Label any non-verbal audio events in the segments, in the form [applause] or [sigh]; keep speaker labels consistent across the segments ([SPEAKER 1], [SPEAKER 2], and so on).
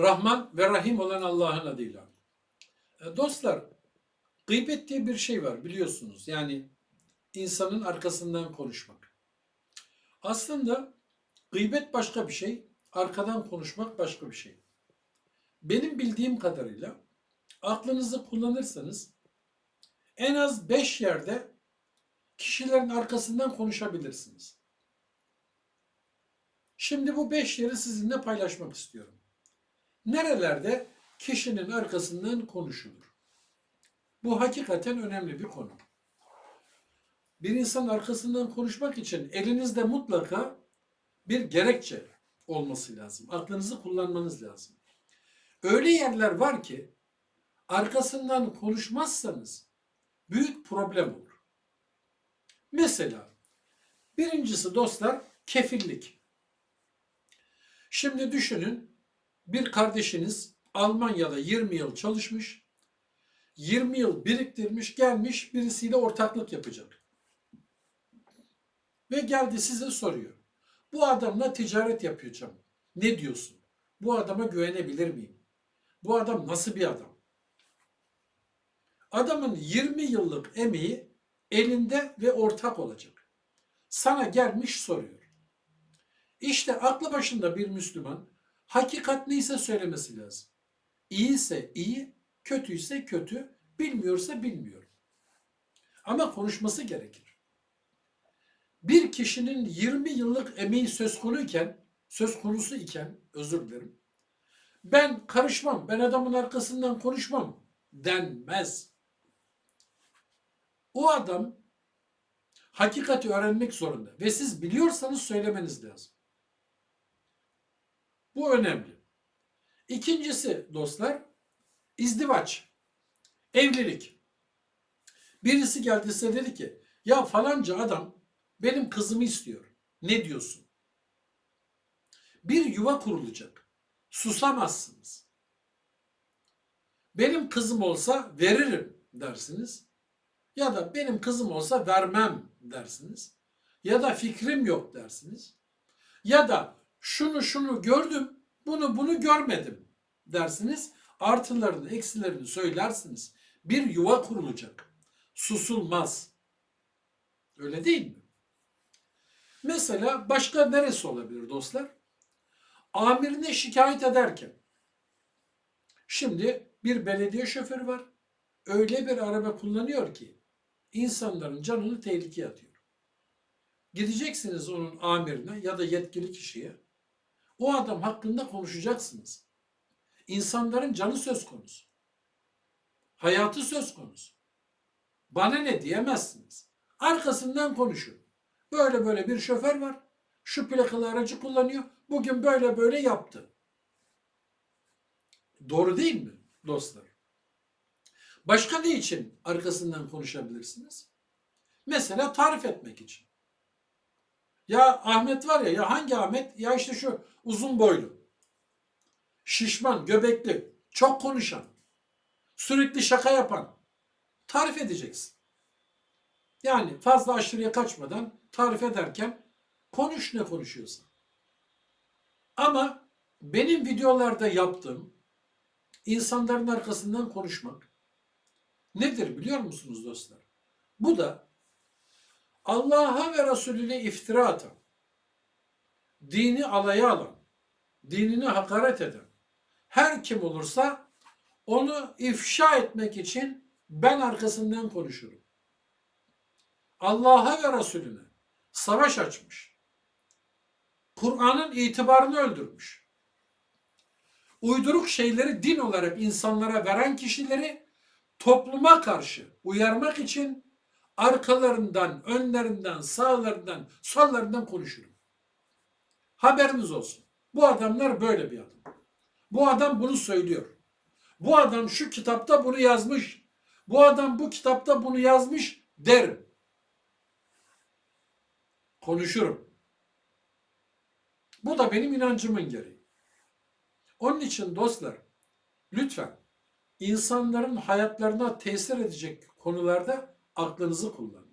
[SPEAKER 1] Rahman ve Rahim olan Allah'ın adıyla. E, Dostlar, gıybet diye bir şey var biliyorsunuz. Yani insanın arkasından konuşmak. Aslında gıybet başka bir şey, arkadan konuşmak başka bir şey. Benim bildiğim kadarıyla aklınızı kullanırsanız en az beş yerde kişilerin arkasından konuşabilirsiniz. Şimdi bu beş yeri sizinle paylaşmak istiyorum. Nerelerde kişinin arkasından konuşulur? Bu hakikaten önemli bir konu. Bir insan arkasından konuşmak için elinizde mutlaka bir gerekçe olması lazım. Aklınızı kullanmanız lazım. Öyle yerler var ki arkasından konuşmazsanız büyük problem olur. Mesela birincisi dostlar kefillik. Şimdi düşünün bir kardeşiniz Almanya'da 20 yıl çalışmış, 20 yıl biriktirmiş, gelmiş birisiyle ortaklık yapacak. Ve geldi size soruyor. Bu adamla ticaret yapacağım. Ne diyorsun? Bu adama güvenebilir miyim? Bu adam nasıl bir adam? Adamın 20 yıllık emeği elinde ve ortak olacak. Sana gelmiş soruyor. İşte aklı başında bir Müslüman hakikat neyse söylemesi lazım. İyiyse iyi, kötüyse kötü, bilmiyorsa bilmiyor. Ama konuşması gerekir. Bir kişinin 20 yıllık emeği söz konuyken, söz konusu iken, özür dilerim, ben karışmam, ben adamın arkasından konuşmam denmez. O adam hakikati öğrenmek zorunda ve siz biliyorsanız söylemeniz lazım. Bu önemli. İkincisi dostlar, izdivaç, evlilik. Birisi geldi size dedi ki, ya falanca adam benim kızımı istiyor. Ne diyorsun? Bir yuva kurulacak. Susamazsınız. Benim kızım olsa veririm dersiniz. Ya da benim kızım olsa vermem dersiniz. Ya da fikrim yok dersiniz. Ya da şunu şunu gördüm, bunu bunu görmedim dersiniz. Artılarını, eksilerini söylersiniz. Bir yuva kurulacak. Susulmaz. Öyle değil mi? Mesela başka neresi olabilir dostlar? Amirine şikayet ederken. Şimdi bir belediye şoförü var. Öyle bir araba kullanıyor ki insanların canını tehlikeye atıyor. Gideceksiniz onun amirine ya da yetkili kişiye. O adam hakkında konuşacaksınız. İnsanların canı söz konusu. Hayatı söz konusu. Bana ne diyemezsiniz. Arkasından konuşun. Böyle böyle bir şoför var. Şu plakalı aracı kullanıyor. Bugün böyle böyle yaptı. Doğru değil mi dostlar? Başka ne için arkasından konuşabilirsiniz? Mesela tarif etmek için. Ya Ahmet var ya, ya hangi Ahmet? Ya işte şu uzun boylu, şişman, göbekli, çok konuşan, sürekli şaka yapan. Tarif edeceksin. Yani fazla aşırıya kaçmadan tarif ederken konuş ne konuşuyorsan. Ama benim videolarda yaptığım insanların arkasından konuşmak nedir biliyor musunuz dostlar? Bu da Allah'a ve Resulüne iftira atan, dini alaya alan, dinini hakaret eden her kim olursa onu ifşa etmek için ben arkasından konuşurum. Allah'a ve Resulüne savaş açmış. Kur'an'ın itibarını öldürmüş. Uyduruk şeyleri din olarak insanlara veren kişileri topluma karşı uyarmak için arkalarından, önlerinden, sağlarından, sollarından konuşurum. Haberiniz olsun. Bu adamlar böyle bir adam. Bu adam bunu söylüyor. Bu adam şu kitapta bunu yazmış. Bu adam bu kitapta bunu yazmış derim. Konuşurum. Bu da benim inancımın gereği. Onun için dostlar lütfen insanların hayatlarına tesir edecek konularda aklınızı kullanın.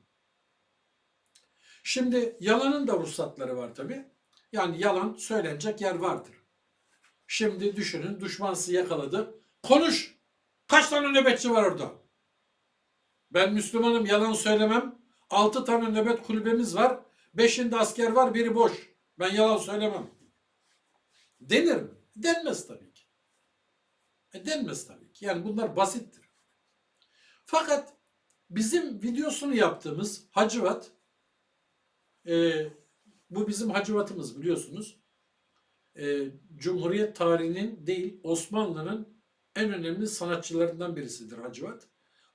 [SPEAKER 1] Şimdi yalanın da ruhsatları var tabi. Yani yalan söylenecek yer vardır. Şimdi düşünün düşman yakaladı. Konuş. Kaç tane nöbetçi var orada? Ben Müslümanım yalan söylemem. Altı tane nöbet kulübemiz var. Beşinde asker var biri boş. Ben yalan söylemem. Denir mi? Denmez tabii ki. E, denmez tabii ki. Yani bunlar basittir. Fakat bizim videosunu yaptığımız Hacivat e, bu bizim Hacivatımız biliyorsunuz. E, Cumhuriyet tarihinin değil Osmanlı'nın en önemli sanatçılarından birisidir Hacivat.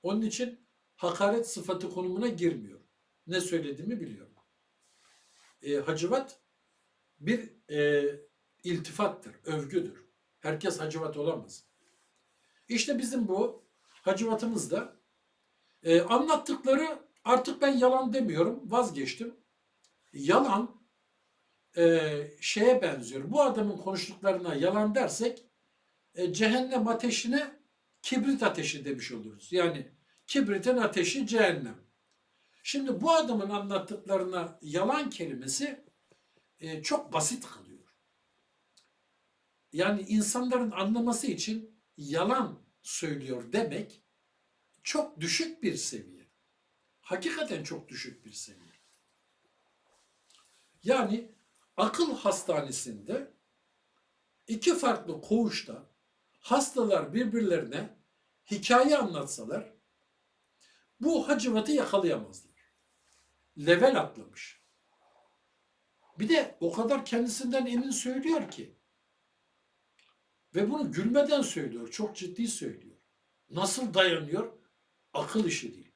[SPEAKER 1] Onun için hakaret sıfatı konumuna girmiyor. Ne söylediğimi biliyorum. E, Hacivat bir e, iltifattır, övgüdür. Herkes Hacivat olamaz. İşte bizim bu Hacivatımızda e, anlattıkları artık ben yalan demiyorum, vazgeçtim. Yalan e, şeye benziyor. Bu adamın konuştuklarına yalan dersek e, cehennem ateşine kibrit ateşi demiş oluruz. Yani kibritin ateşi cehennem. Şimdi bu adamın anlattıklarına yalan kelimesi e, çok basit kalıyor. Yani insanların anlaması için yalan söylüyor demek çok düşük bir seviye. Hakikaten çok düşük bir seviye. Yani akıl hastanesinde iki farklı koğuşta hastalar birbirlerine hikaye anlatsalar bu hacivatı yakalayamazlar. Level atlamış. Bir de o kadar kendisinden emin söylüyor ki ve bunu gülmeden söylüyor, çok ciddi söylüyor. Nasıl dayanıyor? Akıl işi değil.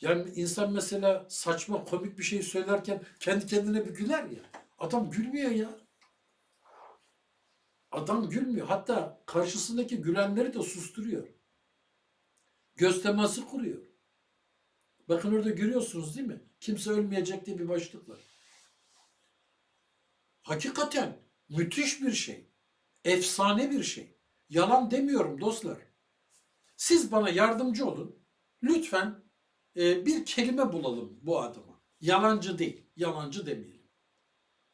[SPEAKER 1] Yani insan mesela saçma komik bir şey söylerken kendi kendine bir güler ya. Adam gülmüyor ya. Adam gülmüyor. Hatta karşısındaki gülenleri de susturuyor. Göz teması kuruyor. Bakın orada görüyorsunuz değil mi? Kimse ölmeyecek diye bir başlık var. Hakikaten müthiş bir şey. Efsane bir şey. Yalan demiyorum dostlar. Siz bana yardımcı olun. Lütfen e, bir kelime bulalım bu adama. Yalancı değil. Yalancı demeyelim.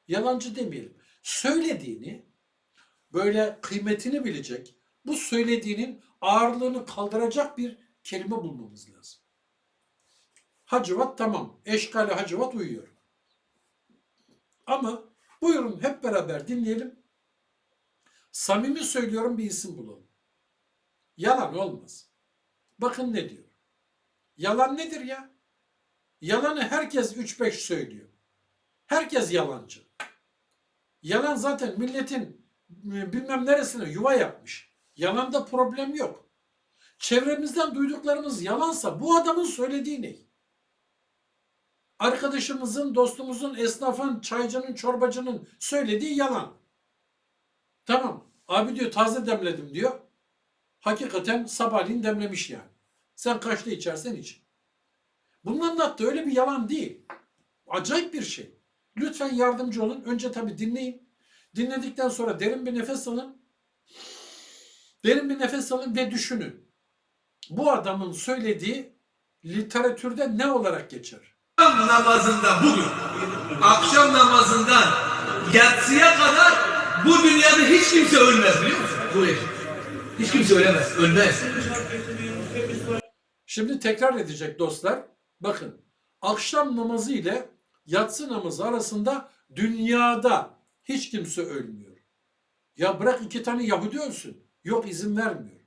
[SPEAKER 1] Yalancı demeyelim. Söylediğini böyle kıymetini bilecek, bu söylediğinin ağırlığını kaldıracak bir kelime bulmamız lazım. Hacivat tamam. Eşkali hacivat uyuyor. Ama buyurun hep beraber dinleyelim. Samimi söylüyorum bir isim bulalım. Yalan olmaz. Bakın ne diyor. Yalan nedir ya? Yalanı herkes 3-5 söylüyor. Herkes yalancı. Yalan zaten milletin e, bilmem neresine yuva yapmış. Yalanda problem yok. Çevremizden duyduklarımız yalansa bu adamın söylediği ne? Arkadaşımızın, dostumuzun, esnafın, çaycının, çorbacının söylediği yalan. Tamam. Abi diyor taze demledim diyor. Hakikaten sabahleyin demlemiş yani. Sen kaçta içersen iç. Bunun anlattığı öyle bir yalan değil. Acayip bir şey. Lütfen yardımcı olun. Önce tabii dinleyin. Dinledikten sonra derin bir nefes alın. Derin bir nefes alın ve düşünün. Bu adamın söylediği literatürde ne olarak geçer?
[SPEAKER 2] akşam namazında bugün, akşam namazından yatsıya kadar bu dünyada hiç kimse ölmez biliyor musun? Bu eş. Hiç kimse ölemez, ölmez.
[SPEAKER 1] Şimdi tekrar edecek dostlar. Bakın akşam namazı ile yatsı namazı arasında dünyada hiç kimse ölmüyor. Ya bırak iki tane Yahudi ölsün. Yok izin vermiyor.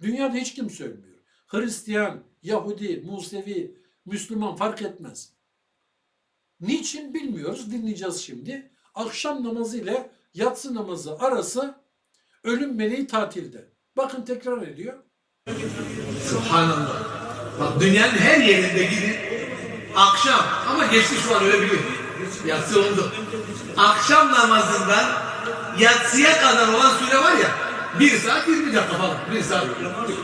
[SPEAKER 1] Dünyada hiç kimse ölmüyor. Hristiyan, Yahudi, Musevi, Müslüman fark etmez. Niçin bilmiyoruz. Dinleyeceğiz şimdi. Akşam namazı ile yatsı namazı arası ölüm meleği tatilde. Bakın tekrar ediyor.
[SPEAKER 2] Subhanallah. Bak dünyanın her yerinde gidin. Akşam ama geçti şu an öyle biliyor. Yatsı oldu. Akşam namazından yatsıya kadar olan süre var ya bir saat 20 dakika falan. Bir saat.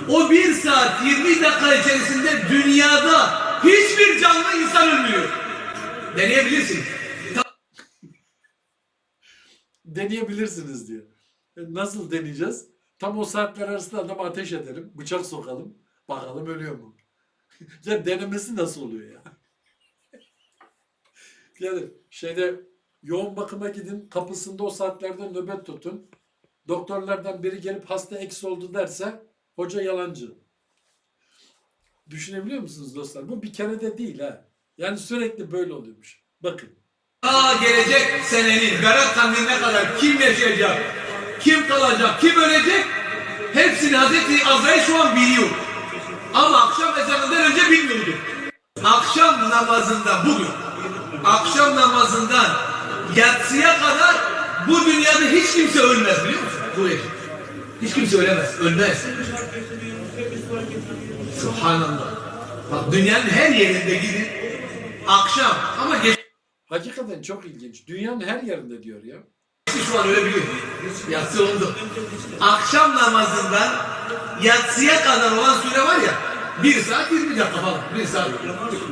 [SPEAKER 2] O bir saat 20 dakika içerisinde dünyada hiçbir canlı insan ölmüyor. Deneyebilirsin.
[SPEAKER 1] deneyebilirsiniz diyor. E, Nasıl deneyeceğiz? Tam o saatler arasında adamı ateş edelim, bıçak sokalım, bakalım ölüyor mu? [laughs] ya denemesi nasıl oluyor ya? [laughs] yani şeyde yoğun bakıma gidin, kapısında o saatlerde nöbet tutun. doktorlardan biri gelip hasta eksi oldu derse hoca yalancı. Düşünebiliyor musunuz dostlar? Bu bir kere de değil ha. Yani sürekli böyle oluyormuş. Bakın.
[SPEAKER 2] Ta gelecek senenin Berat Kandili'ne kadar kim yaşayacak, kim kalacak, kim ölecek hepsini Hazreti Azrail şu an biliyor. Ama akşam ezanından önce bilmiyordu. Akşam namazında bugün, akşam namazından yatsıya kadar bu dünyada hiç kimse ölmez biliyor musun? Yaşam. Hiç kimse ölemez, ölmez. Subhanallah. Bak dünyanın her yerinde gidin. Akşam ama geç
[SPEAKER 1] Hakikaten çok ilginç. Dünyanın her yerinde diyor ya.
[SPEAKER 2] Şu an ölebiliyor. Yatsı oldu. Akşam namazından yatsıya kadar olan süre var ya, bir saat 20 dakika falan. Bir saat.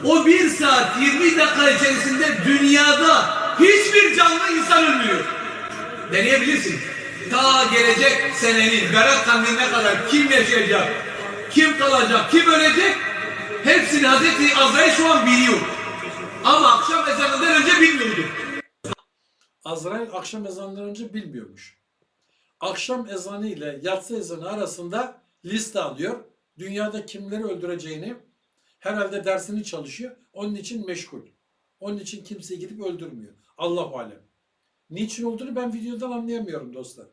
[SPEAKER 2] O bir saat 20 dakika içerisinde dünyada hiçbir canlı insan ölmüyor. Deneyebilirsin. Ta gelecek senenin Berat Kandili'ne kadar kim yaşayacak, kim kalacak, kim ölecek hepsini Hazreti Azrail şu an biliyor. Ama akşam ezanından önce bilmiyordu.
[SPEAKER 1] Azrail akşam ezanından önce bilmiyormuş. Akşam ezanı ile yatsı ezanı arasında liste alıyor. Dünyada kimleri öldüreceğini herhalde dersini çalışıyor. Onun için meşgul. Onun için kimseyi gidip öldürmüyor. Allahu alem. Niçin olduğunu ben videodan anlayamıyorum dostlar.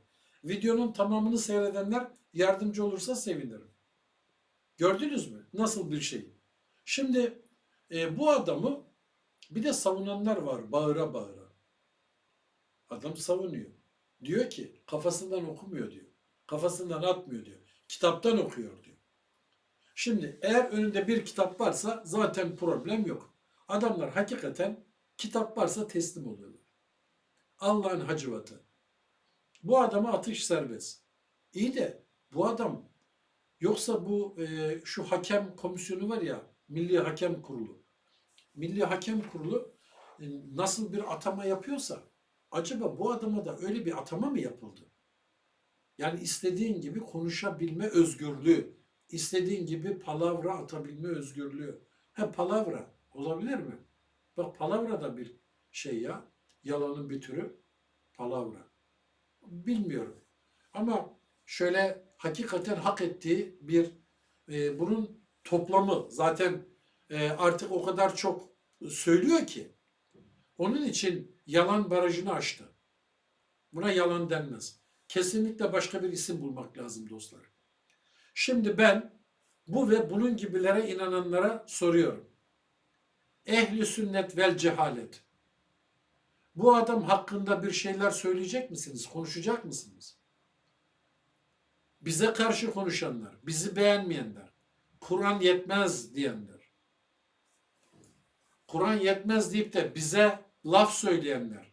[SPEAKER 1] Videonun tamamını seyredenler yardımcı olursa sevinirim. Gördünüz mü? Nasıl bir şey? Şimdi e, bu adamı bir de savunanlar var bağıra bağıra. Adam savunuyor. Diyor ki kafasından okumuyor diyor. Kafasından atmıyor diyor. Kitaptan okuyor diyor. Şimdi eğer önünde bir kitap varsa zaten problem yok. Adamlar hakikaten kitap varsa teslim oluyorlar. Allah'ın hacivatı. Bu adama atış serbest. İyi de bu adam yoksa bu e, şu hakem komisyonu var ya Milli Hakem Kurulu. Milli Hakem Kurulu e, nasıl bir atama yapıyorsa acaba bu adama da öyle bir atama mı yapıldı? Yani istediğin gibi konuşabilme özgürlüğü, istediğin gibi palavra atabilme özgürlüğü. He palavra olabilir mi? Bak palavra da bir şey ya, yalanın bir türü palavra. Bilmiyorum. Ama şöyle hakikaten hak ettiği bir e, bunun toplamı zaten e, artık o kadar çok söylüyor ki onun için yalan barajını aştı. Buna yalan denmez. Kesinlikle başka bir isim bulmak lazım dostlar. Şimdi ben bu ve bunun gibilere inananlara soruyorum. Ehli sünnet vel cehalet. Bu adam hakkında bir şeyler söyleyecek misiniz? Konuşacak mısınız? Bize karşı konuşanlar, bizi beğenmeyenler, Kur'an yetmez diyenler, Kur'an yetmez deyip de bize laf söyleyenler.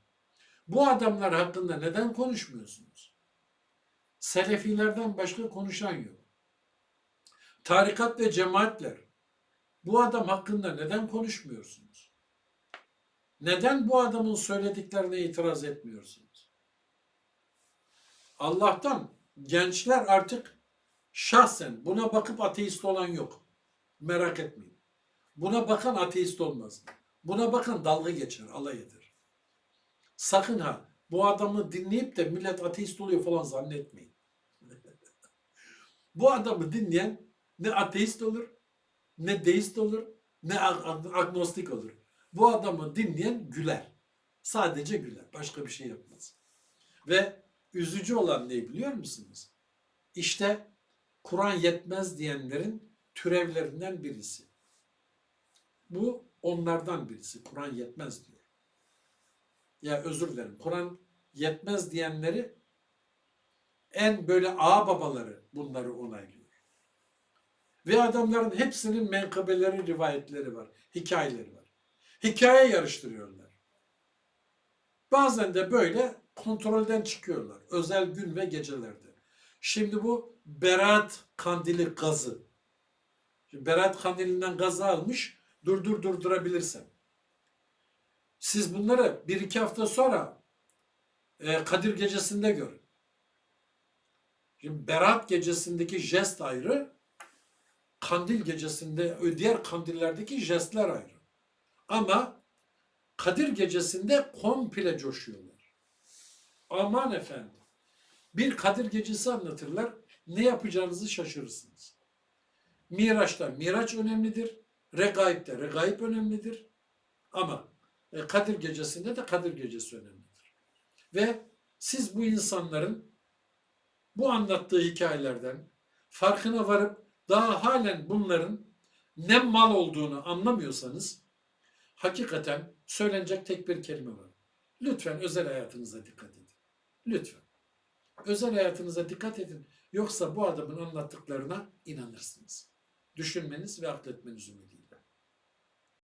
[SPEAKER 1] Bu adamlar hakkında neden konuşmuyorsunuz? Selefilerden başka konuşan yok. Tarikat ve cemaatler. Bu adam hakkında neden konuşmuyorsunuz? Neden bu adamın söylediklerine itiraz etmiyorsunuz? Allah'tan gençler artık şahsen buna bakıp ateist olan yok. Merak etmeyin. Buna bakan ateist olmaz. Buna bakan dalga geçer, alay eder. Sakın ha bu adamı dinleyip de millet ateist oluyor falan zannetmeyin. [laughs] bu adamı dinleyen ne ateist olur, ne deist olur, ne ag- ag- agnostik olur. Bu adamı dinleyen güler. Sadece güler. Başka bir şey yapmaz. Ve üzücü olan ne biliyor musunuz? İşte Kur'an yetmez diyenlerin türevlerinden birisi. Bu onlardan birisi. Kur'an yetmez diyor. Ya özür dilerim. Kur'an yetmez diyenleri en böyle ağa babaları bunları onaylıyor. Ve adamların hepsinin menkıbeleri, rivayetleri var. Hikayeleri var. Hikaye yarıştırıyorlar. Bazen de böyle kontrolden çıkıyorlar. Özel gün ve gecelerde. Şimdi bu Berat Kandili gazı. Şimdi Berat Kandili'nden gazı almış. Durdur durdurabilirsen. Siz bunları bir iki hafta sonra e, Kadir Gecesi'nde görün. Şimdi Berat Gecesi'ndeki jest ayrı, Kandil Gecesi'nde, diğer kandillerdeki jestler ayrı. Ama Kadir Gecesi'nde komple coşuyorlar. Aman efendim. Bir Kadir Gecesi anlatırlar. Ne yapacağınızı şaşırırsınız. Miraç'ta Miraç önemlidir. Regaib'de Regaib önemlidir. Ama e, Kadir Gecesi'nde de Kadir Gecesi önemlidir. Ve siz bu insanların bu anlattığı hikayelerden farkına varıp daha halen bunların ne mal olduğunu anlamıyorsanız hakikaten söylenecek tek bir kelime var. Lütfen özel hayatınıza dikkat edin. Lütfen. Özel hayatınıza dikkat edin. Yoksa bu adamın anlattıklarına inanırsınız. Düşünmeniz ve akletmeniz ümidiyle.